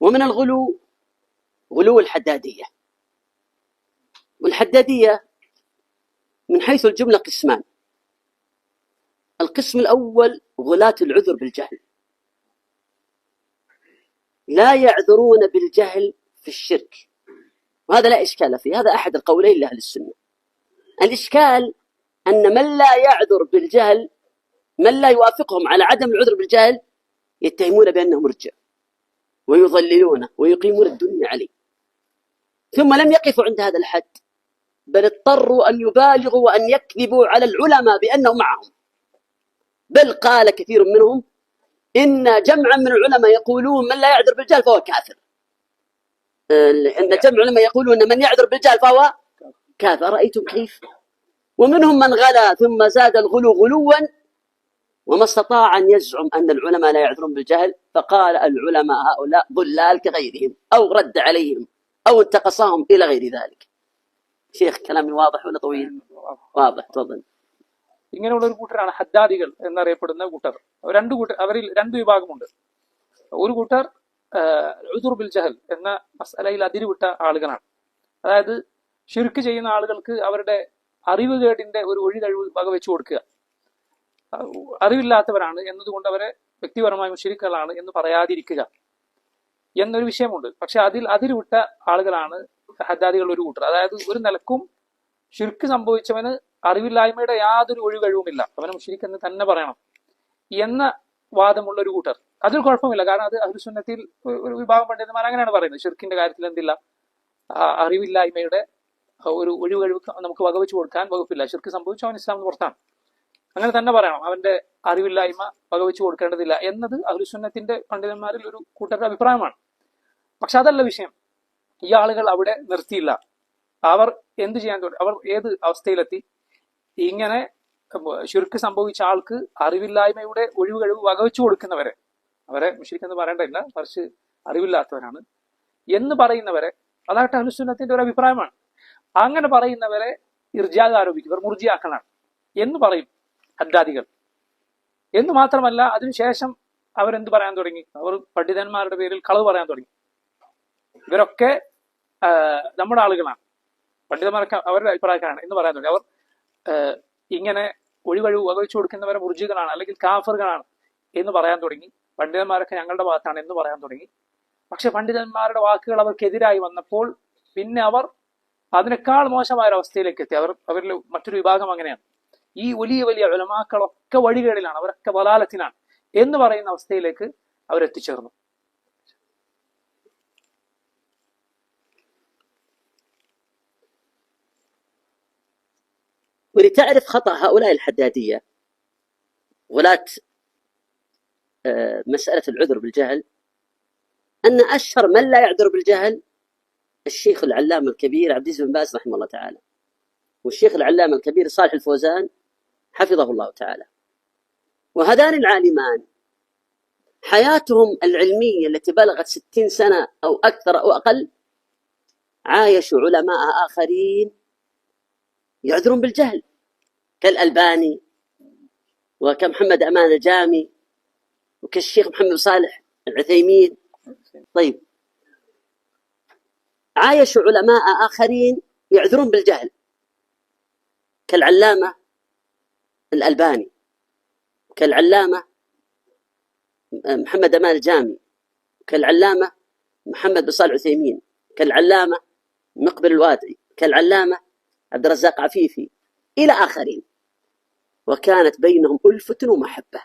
ومن الغلو غلو الحدادية. والحدادية من حيث الجملة قسمان. القسم الأول غلاة العذر بالجهل. لا يعذرون بالجهل في الشرك. وهذا لا إشكال فيه هذا أحد القولين لأهل السنة. الإشكال أن من لا يعذر بالجهل من لا يوافقهم على عدم العذر بالجهل يتهمون بأنه مرجع. ويضللونه ويقيمون الدنيا عليه. ثم لم يقفوا عند هذا الحد بل اضطروا أن يبالغوا وأن يكذبوا على العلماء بأنهم معهم. بل قال كثير منهم إن جمعا من العلماء يقولون من لا يعذر بالجهل فهو كافر. إن جمع العلماء يقولون من يعذر بالجهل فهو كافر. أرأيتم كيف؟ ومنهم من غلا ثم زاد الغلو غلوا وما استطاع أن يزعم أن العلماء لا يعذرون بالجهل فقال العلماء هؤلاء ضلال كغيرهم أو رد عليهم أو انتقصهم إلى غير ذلك شيخ كلامي واضح ولا طويل واضح تفضل ഇങ്ങനെയുള്ള ഒരു കൂട്ടരാണ് ഹദ്ദാദികൾ എന്നറിയപ്പെടുന്ന കൂട്ടർ രണ്ട് കൂട്ടർ അവരിൽ രണ്ട് വിഭാഗമുണ്ട് ഒരു കൂട്ടർ ഉദുർ ബിൽ ജഹൽ എന്ന മസലയിൽ അതിരുവിട്ട ആളുകളാണ് അതായത് ഷിർക്ക് ചെയ്യുന്ന ആളുകൾക്ക് അവരുടെ അറിവ് കേടിന്റെ ഒരു ഒഴി കഴിവ് വകവെച്ചു കൊടുക്കുക അറിവില്ലാത്തവരാണ് എന്നതുകൊണ്ട് അവരെ വ്യക്തിപരമായ മുഷിരിക്കുകളാണ് എന്ന് പറയാതിരിക്കുക എന്നൊരു വിഷയമുണ്ട്. പക്ഷെ അതിൽ അതിരുവിട്ട ആളുകളാണ് ഹദ്ദാദികൾ ഒരു കൂട്ടർ. അതായത് ഒരു നിലക്കും ഷിർക്ക് സംഭവിച്ചവന് അറിവില്ലായ്മയുടെ യാതൊരു ഒഴികഴിവുമില്ല അവനെ മുഷിരിക്ക് എന്ന് തന്നെ പറയണം എന്ന വാദമുള്ള ഒരു കൂട്ടർ. അതിൽ കുഴപ്പമില്ല. കാരണം അത് അഹുസുന്നത്തിൽ ഒരു വിഭാഗം പണ്ഡിതന്മാർ അങ്ങനെയാണ് പറയുന്നത്. ഷിർക്കിന്റെ കാര്യത്തിൽ എന്തില്ല? അറിവില്ലായ്മയുടെ ഒരു ഒഴിവഴിവ് നമുക്ക് വകവെച്ച് കൊടുക്കാൻ വകുപ്പില്ല. ഷിർക്ക് സംഭവിച്ചു അവൻ ഇസ്ലാമിന് പുറത്താണ്. അങ്ങനെ തന്നെ പറയണം. അവന്റെ അറിവില്ലായ്മ വകവെച്ച് കൊടുക്കേണ്ടതില്ല എന്നത് അഹുസുന്നത്തിന്റെ പണ്ഡിതന്മാരിൽ ഒരു കൂട്ടരുടെ അഭിപ്രായമാണ്. പക്ഷെ അതല്ല വിഷയം. ഈ ആളുകൾ അവിടെ നിർത്തിയില്ല. അവർ എന്ത് ചെയ്യാൻ തുടങ്ങി? അവർ ഏത് അവസ്ഥയിലെത്തി? ഇങ്ങനെ ശുരുക്ക് സംഭവിച്ച ആൾക്ക് അറിവില്ലായ്മയുടെ ഒഴിവ് കഴിവ് വകവെച്ചു കൊടുക്കുന്നവരെ അവരെ മുഷിരിക്കെന്ന് പറയേണ്ടതില്ല കുറച്ച് അറിവില്ലാത്തവരാണ് എന്ന് പറയുന്നവരെ അതാകട്ടെ അനുസുന്നത്തിന്റെ ഒരു അഭിപ്രായമാണ്. അങ്ങനെ പറയുന്നവരെ ഇർജാദ് ആരോപിക്കും. ഇവർ മുർജിയാക്കളാണ് എന്ന് പറയും. ഹദ്ദാദികൾ. എന്ന് മാത്രമല്ല അതിനുശേഷം അവരെന്ത് പറയാൻ തുടങ്ങി? അവർ പണ്ഡിതന്മാരുടെ പേരിൽ കളവ് പറയാൻ തുടങ്ങി. ഇവരൊക്കെ നമ്മുടെ ആളുകളാണ്. പണ്ഡിതന്മാരൊക്കെ അവരുടെ അഭിപ്രായക്കാരാണ് എന്ന് പറയാൻ തുടങ്ങി. അവർ ഇങ്ങനെ ഒഴിവഴിവ് വകവെച്ചു കൊടുക്കുന്നവരെ മുർജികളാണ് അല്ലെങ്കിൽ കാഫറുകളാണ് എന്ന് പറയാൻ തുടങ്ങി. പണ്ഡിതന്മാരൊക്കെ ഞങ്ങളുടെ ഭാഗത്താണ് എന്ന് പറയാൻ തുടങ്ങി. പക്ഷെ പണ്ഡിതന്മാരുടെ വാക്കുകൾ അവർക്കെതിരായി വന്നപ്പോൾ പിന്നെ അവർ അതിനേക്കാൾ മോശമായ ഒരു അവസ്ഥയിലേക്ക് എത്തി. അവർ അവരിൽ മറ്റൊരു വിഭാഗം അങ്ങനെയാണ്. ഈ വലിയ വലിയ ഉലമാക്കളൊക്കെ വഴികേടിലാണ് അവരൊക്കെ ബലാലത്തിനാണ് എന്ന് പറയുന്ന അവസ്ഥയിലേക്ക് അവരെത്തിച്ചേർന്നു ولتعرف خطأ هؤلاء الحدادية ولاة مسألة العذر بالجهل أن أشهر من لا يعذر بالجهل الشيخ العلامة الكبير عبد العزيز بن باز رحمه الله تعالى والشيخ العلامة الكبير صالح الفوزان حفظه الله تعالى. وهذان العالمان حياتهم العلمية التي بلغت ستين سنة أو أكثر أو أقل عايشوا علماء آخرين يعذرون بالجهل. كالألباني وكمحمد أمان الجامي وكالشيخ محمد صالح العثيمين. طيب. عايشوا علماء آخرين يعذرون بالجهل. كالعلامة الألباني كالعلامة محمد أمان الجامي كالعلامة محمد بن صالح العثيمين كالعلامة مقبل الوادعي كالعلامة عبد الرزاق عفيفي إلى آخرين. وكانت بينهم ألفة ومحبة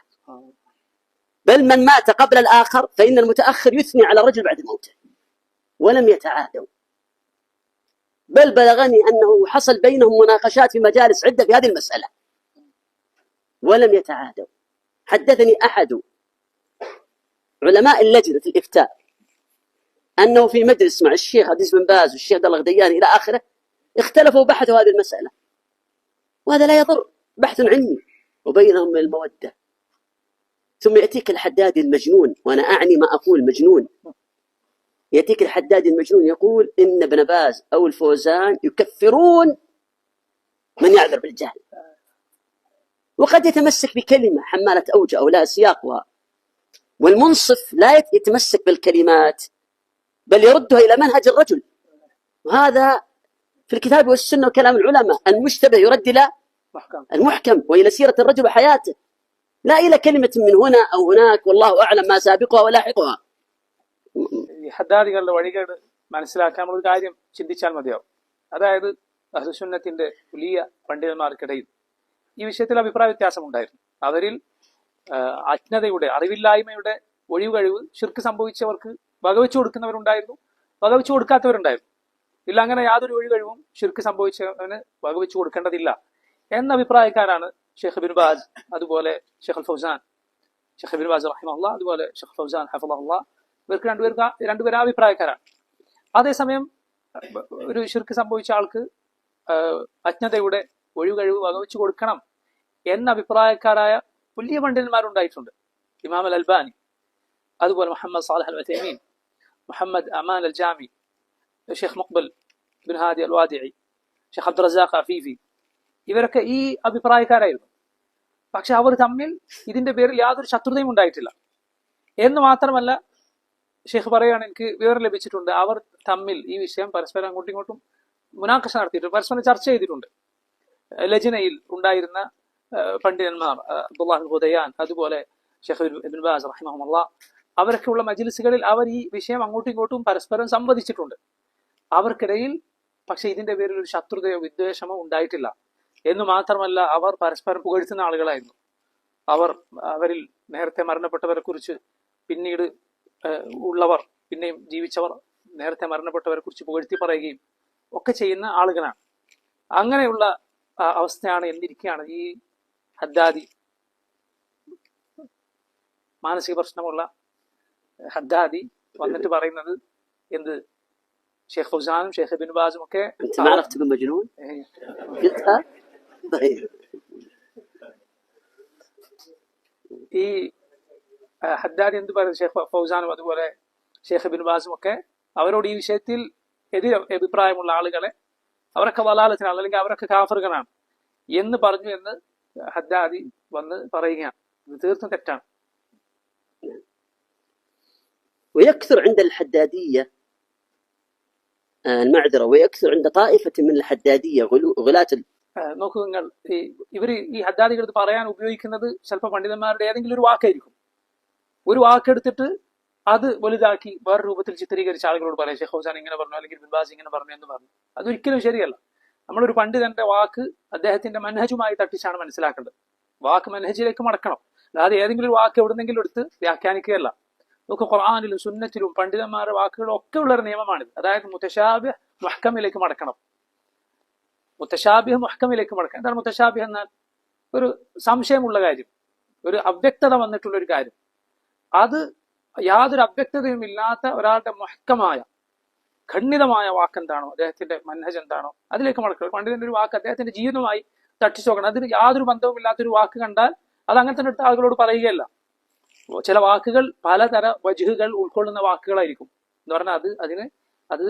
بل من مات قبل الآخر فإن المتأخر يثني على الرجل بعد موته ولم يتعادوا. بل بلغني أنه حصل بينهم مناقشات في مجالس عدة في هذه المسألة. ولم يتعادوا حدثني أحد علماء اللجنة الإفتاء أنه في مجلس مع الشيخ عزيز بن باز والشيخ عبد الله إلى آخره اختلفوا وبحثوا هذه المسألة. وهذا لا يضر بحث علمي وبينهم المودة. ثم يأتيك الحداد المجنون وأنا أعني ما أقول مجنون. يأتيك الحداد المجنون يقول إن ابن باز أو الفوزان يكفرون من يعذر بالجهل. وقد يتمسك بكلمة حمالة أوجه أو لا سياقها والمنصف لا يتمسك بالكلمات بل يردها إلى منهج الرجل وهذا في الكتاب والسنة وكلام العلماء المشتبه يرد إلى മഹ്കം المحكم وإلى سيرة الرجل وحياته لا إلى كلمة من هنا أو هناك والله أعلم ما سابقها ولاحقها ഈ ഹദ്ദാദികളുടെ വഴികേട് മനസ്സിലാക്കാൻ നമ്മൾ ഒരു കാര്യം ചിന്തിച്ചാൽ മതിയാവും അതായത് അഹ്ലുസുന്നത്തിന്റെ വലിയ പണ്ഡിതന്മാർക്കിടയിൽ ഈ വിഷയത്തിൽ അഭിപ്രായ വ്യത്യാസം ഉണ്ടായിരുന്നു അവരിൽ അജ്ഞതയുടെ അറിവില്ലായ്മയുടെ ഒഴിവ് കഴിവ് ശിർക്ക് സംഭവിച്ചവർക്ക് വകവെച്ചു കൊടുക്കുന്നവരുണ്ടായിരുന്നു വകവെച്ചു കൊടുക്കാത്തവരുണ്ടായിരുന്നു. ഇല്ല അങ്ങനെ യാതൊരു ഒഴിവ് കഴിവും ശിർക്ക് സംഭവിച്ചവന് വകവെച്ചു കൊടുക്കേണ്ടതില്ല എന്ന അഭിപ്രായക്കാരാണ് ഷെയ്ഖ് ബിൻ ബാസ് അതുപോലെ Sheikh Fawzan. Sheikh Bin Baz റഹിമഹുല്ല അതുപോലെ ഷെയ്ഖ് ഫൗസാൻ ഹഫുല്ല ഇവർക്ക് രണ്ടുപേർക്ക് രണ്ടുപേരും അഭിപ്രായക്കാരാണ്. അതേസമയം ഒരു ശിർക്ക് സംഭവിച്ച ആൾക്ക് അജ്ഞതയുടെ ഒഴിവ് കഴിവ് വകവെച്ചു കൊടുക്കണം എന്ന അഭിപ്രായക്കാരായ വലിയ പണ്ഡിതന്മാരുണ്ടായിട്ടുണ്ട്. ഇമാം അൽ അൽബാനി അതുപോലെ Muhammad Salah al Muhammad Aman al Jami Sheikh Muqbil bin Hadi al Wadii Sheikh Abdul Razzaq Afifi ഇവരൊക്കെ ഈ അഭിപ്രായക്കാരായിരുന്നു. പക്ഷെ അവർ തമ്മിൽ ഇതിന്റെ പേരിൽ യാതൊരു ശത്രുതയും ഉണ്ടായിട്ടില്ല. എന്ന് മാത്രമല്ല ഷെയ്ഖ് പറയുകയാണ് എനിക്ക് വിവരം ലഭിച്ചിട്ടുണ്ട്. അവർ തമ്മിൽ ഈ വിഷയം പരസ്പരം അങ്ങോട്ടും ഇങ്ങോട്ടും മുനാക്കശ നടത്തിയിട്ടുണ്ട്. പരസ്പരം ചർച്ച ചെയ്തിട്ടുണ്ട്. ലജനയിൽ ഉണ്ടായിരുന്ന പണ്ഡിതന്മാർ അബ്ദുല്ലാഹ് ഹുദയാൻ അതുപോലെ ഷെയ്ഖ് ഇബിൻ ബാസ് റഹിമഹമല്ല അവരൊക്കെയുള്ള മജിലിസുകളിൽ അവർ ഈ വിഷയം അങ്ങോട്ടും ഇങ്ങോട്ടും പരസ്പരം സംവദിച്ചിട്ടുണ്ട്. അവർക്കിടയിൽ പക്ഷെ ഇതിന്റെ പേരിൽ ഒരു ശത്രുതയോ വിദ്വേഷമോ ഉണ്ടായിട്ടില്ല. എന്ന് മാത്രമല്ല അവർ പരസ്പരം പുകഴ്ത്തുന്ന ആളുകളായിരുന്നു. അവർ അവരിൽ നേരത്തെ മരണപ്പെട്ടവരെ കുറിച്ച് പിന്നീട് ഉള്ളവർ പിന്നെയും ജീവിച്ചവർ നേരത്തെ മരണപ്പെട്ടവരെ കുറിച്ച് പുകഴ്ത്തി പറയുകയും ഒക്കെ ചെയ്യുന്ന ആളുകളാണ്. അങ്ങനെയുള്ള അവസ്ഥയാണ് എന്നിരിക്കുകയാണ് ഈ ഹദ്ദാദി. മാനസിക പ്രശ്നമുള്ള ഹദ്ദാദി വന്നിട്ട് പറയുന്നത് എന്ത്? ഷെയ്ഖ് ഫൗസാനും ഷെയ്ഖ് ബിൻ ബാസും ഒക്കെ ഈ ഹദ്ദാദി എന്ത് പറയുന്നത് ഷെയ്ഖ് ഫൗസാനും അതുപോലെ ഷെയ്ഖ് ബിൻ ബാസും ഒക്കെ അവരോട് ഈ വിഷയത്തിൽ എതിരെ അഭിപ്രായമുള്ള ആളുകളെ അവരൊക്കെ വലാലത്തിനാണ് അല്ലെങ്കിൽ അവരൊക്കെ കാഫറുകളാണ് എന്ന് പറഞ്ഞു എന്ന് ഹദ്ദാദി വന്ന് പറയുകയാണ് ഇത് തീർത്തും തെറ്റാണ് ويكثر عند الحدادية آه، المعذرة ويكثر عند طائفة من الحدادية غلو- غلاة ال- ആ, നോക്കൂ നിങ്ങൾ ഈ ഇവർ ഈ ഹദ്ദാദികൾ ഇത് പറയാൻ ഉപയോഗിക്കുന്നത് ചിലപ്പോൾ പണ്ഡിതന്മാരുടെ ഏതെങ്കിലും ഒരു വാക്കായിരിക്കും ഒരു വാക്കെടുത്തിട്ട് അത് വലുതാക്കി വേറെ രൂപത്തിൽ ചിത്രീകരിച്ച ആളുകളോട് പറയാം ഷെയ്ഖ് ഹൗസാൻ ഇങ്ങനെ പറഞ്ഞു അല്ലെങ്കിൽ ബിൻബാസ് ഇങ്ങനെ പറഞ്ഞു എന്ന് പറഞ്ഞു അതൊരിക്കലും ശരിയല്ല നമ്മളൊരു പണ്ഡിതന്റെ വാക്ക് അദ്ദേഹത്തിന്റെ മനഹജുമായി തട്ടിച്ചാണ് മനസ്സിലാക്കേണ്ടത്. വാക്ക് മനഹജിലേക്ക് മടക്കണം. അല്ലാതെ ഏതെങ്കിലും ഒരു വാക്ക് എവിടുന്നെങ്കിലും എടുത്ത് വ്യാഖ്യാനിക്കുകയല്ല. നമുക്ക് ഖുർആാനിലും സുന്നത്തിലും പണ്ഡിതന്മാരുടെ വാക്കുകളും ഒക്കെ ഉള്ള ഒരു നിയമമാണിത്. അതായത് മുത്തശാബ് മഹക്കമിലേക്ക് മടക്കണം. മുത്തശാബിഹ് മഹക്കമിലേക്ക് മടക്കണം. എന്താണ് മുത്തശാബിഹ് എന്നാൽ ഒരു സംശയമുള്ള കാര്യം. ഒരു അവ്യക്തത വന്നിട്ടുള്ള ഒരു കാര്യം. അത് യാതൊരു അവ്യക്തതയും ഇല്ലാത്ത ഒരാളുടെ മഹക്കമായ ഖണ്ഡിതമായ വാക്ക് എന്താണോ അദ്ദേഹത്തിന്റെ മൻഹജ് എന്താണോ? അതിലേക്ക് മടക്കുക പണ്ഡിതന്റെ ഒരു വാക്ക് അദ്ദേഹത്തിന്റെ ജീവിതമായി തട്ടിച്ചു നോക്കണം. അതിന് യാതൊരു ബന്ധവും ഇല്ലാത്തൊരു വാക്ക് കണ്ടാൽ അത് അങ്ങനെ തന്നെ എടുത്ത ആളുകളോട് പറയുകയല്ല. ചില വാക്കുകൾ പലതര വജുഹുകൾ ഉൾക്കൊള്ളുന്ന വാക്കുകളായിരിക്കും. എന്ന് പറഞ്ഞാൽ അത് അതിന് അത്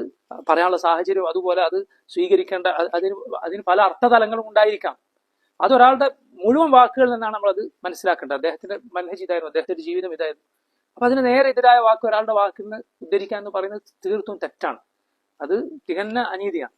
പറയാനുള്ള സാഹചര്യം അതുപോലെ അത് സ്വീകരിക്കേണ്ട അതിന് അതിന് പല അർത്ഥതലങ്ങളും ഉണ്ടായിരിക്കാം. അതൊരാളുടെ മുഴുവൻ വാക്കുകളിൽ നിന്നാണ് നമ്മൾ അത് മനസ്സിലാക്കേണ്ടത്. അദ്ദേഹത്തിന്റെ മനഹജ് ഇതായിരുന്നു. അദ്ദേഹത്തിന്റെ ജീവിതം ഇതായിരുന്നു. അപ്പൊ അതിന് നേരെ എതിരായ വാക്ക് ഒരാളുടെ വാക്കിൽ നിന്ന് എന്ന് പറയുന്നത് തീർത്തും തെറ്റാണ്. അത് തികഞ്ഞ അനീതിയാണ്.